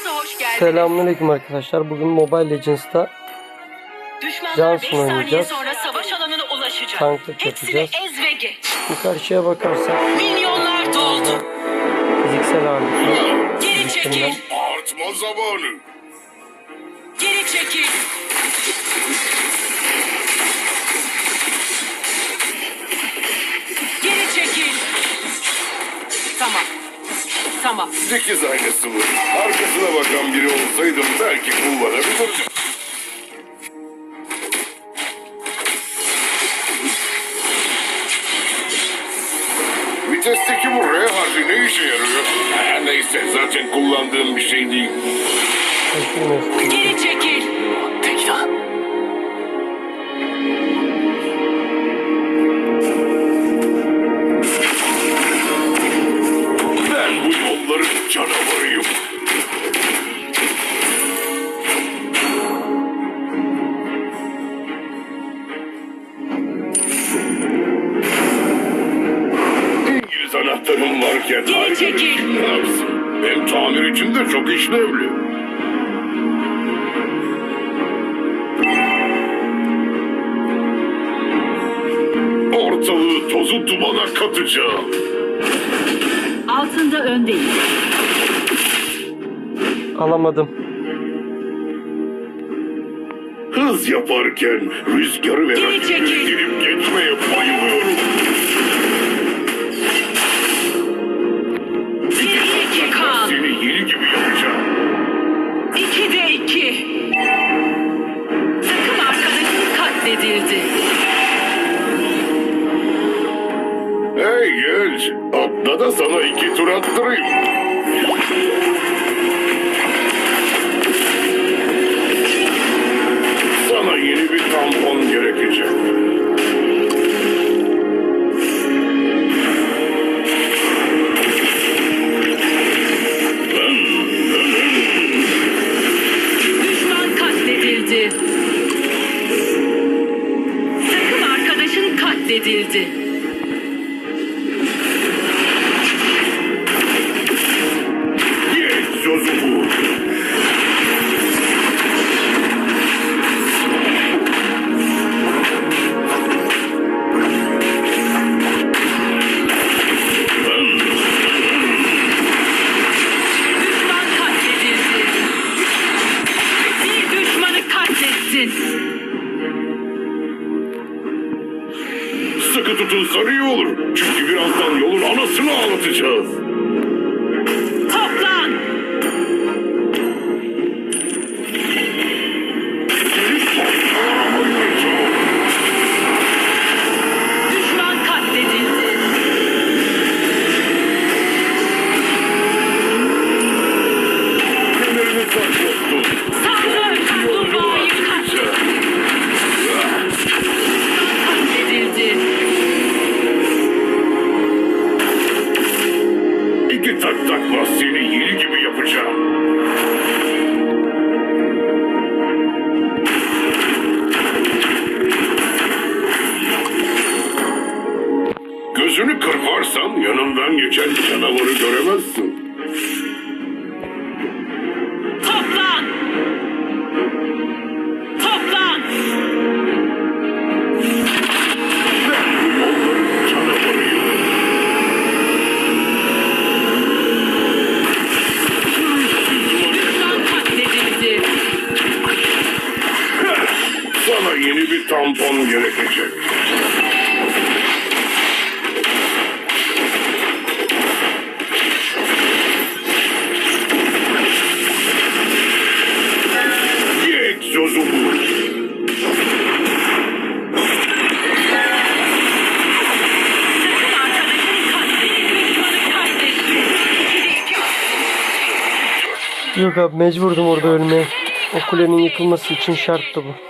Ajansa hoş geldiniz. Selamünaleyküm arkadaşlar. Bugün Mobile Legends'ta Johnson 5 saniye oynayacağız. sonra savaş alanına ulaşacak. Tanklık yapacağız. ez ve geç. bir karşıya bakarsak Milyonlar doldu. fiziksel ağırlıklı Geri çekil. Artma zamanı. Geri çekil. Geri çekil. Tamam. Tamam. Dikiz aynası bu. Arkasına bakan biri olsaydım belki kullanabilirdim. Vitesteki bu R harfi ne işe yarıyor? Her neyse zaten kullandığım bir şey değil. Geri çekil. Dumana katacağım. Altında öndeyim. Alamadım. Hız yaparken rüzgarı ve Geri rakibi çekil. gelip geçmeye bayılıyorum. Tampon gerekecek. Yok abi mecburdum orada ölmeye. O kulenin yıkılması için şarttı bu.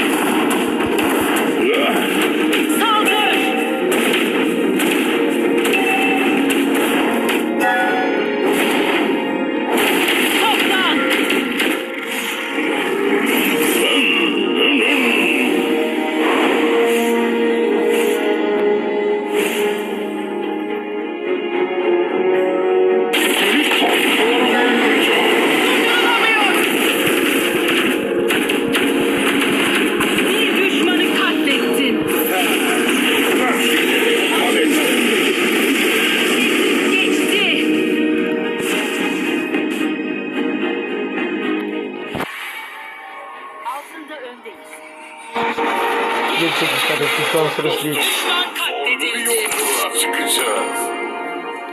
sırası değil.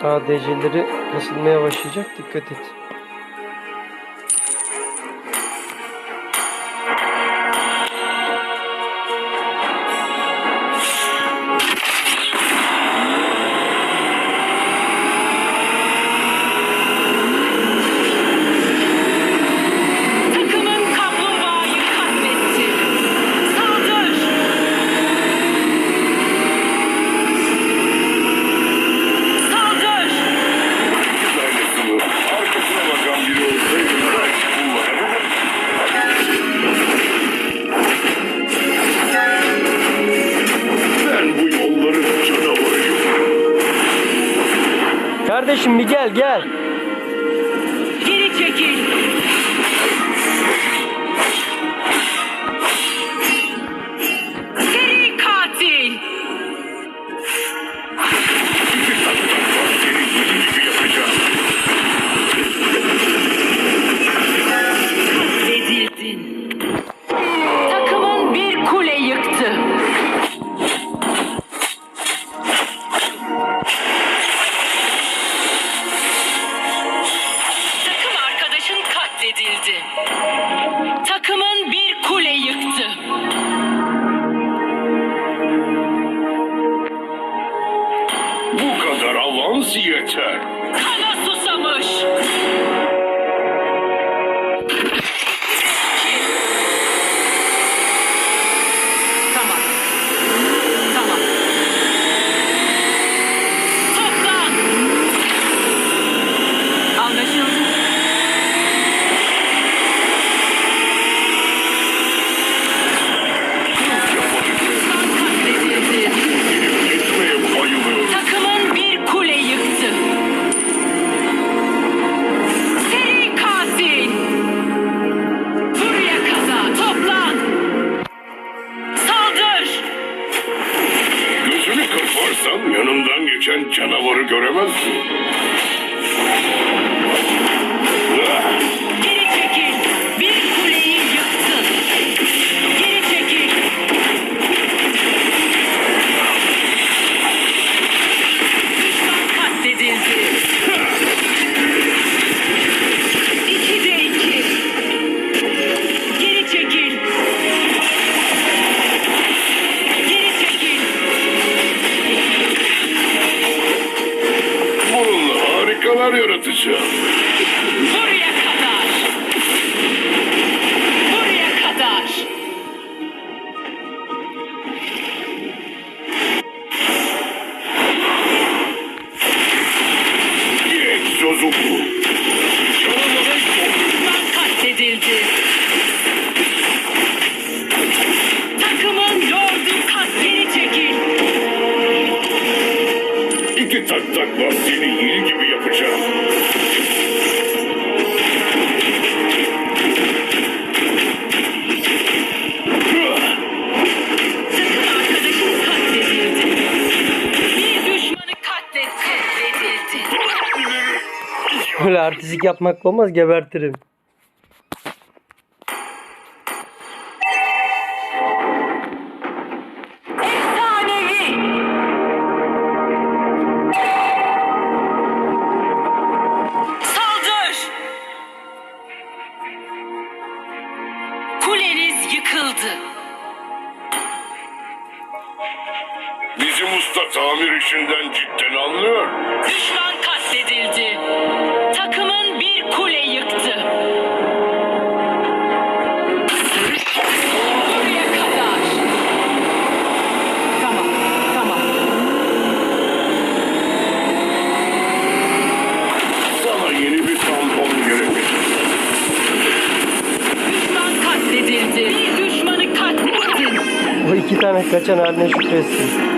Daha DC'leri basılmaya başlayacak dikkat et. gel. Böyle artistik yapmak olmaz gebertirim. Kuleniz yıkıldı. Bizim usta tamir işinden cidden anlıyor. Düşman kaç hapsedildi. Takımın bir kule yıktı. Buraya kadar. Tamam. Sana yeni bir tampon gerekir. Düşman katledildi. Düşmanı katledin. Bu iki tane kaçan haline şüphesiz.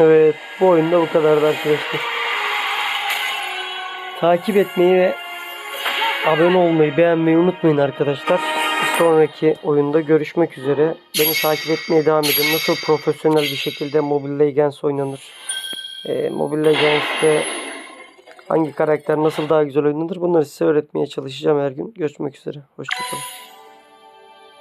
Evet bu oyunda bu kadardı arkadaşlar. Takip etmeyi ve abone olmayı beğenmeyi unutmayın arkadaşlar. Bir sonraki oyunda görüşmek üzere. Beni takip etmeye devam edin. Nasıl profesyonel bir şekilde Mobile Legends oynanır. Ee, Mobile Legends'te hangi karakter nasıl daha güzel oynanır bunları size öğretmeye çalışacağım her gün. Görüşmek üzere. Hoşçakalın.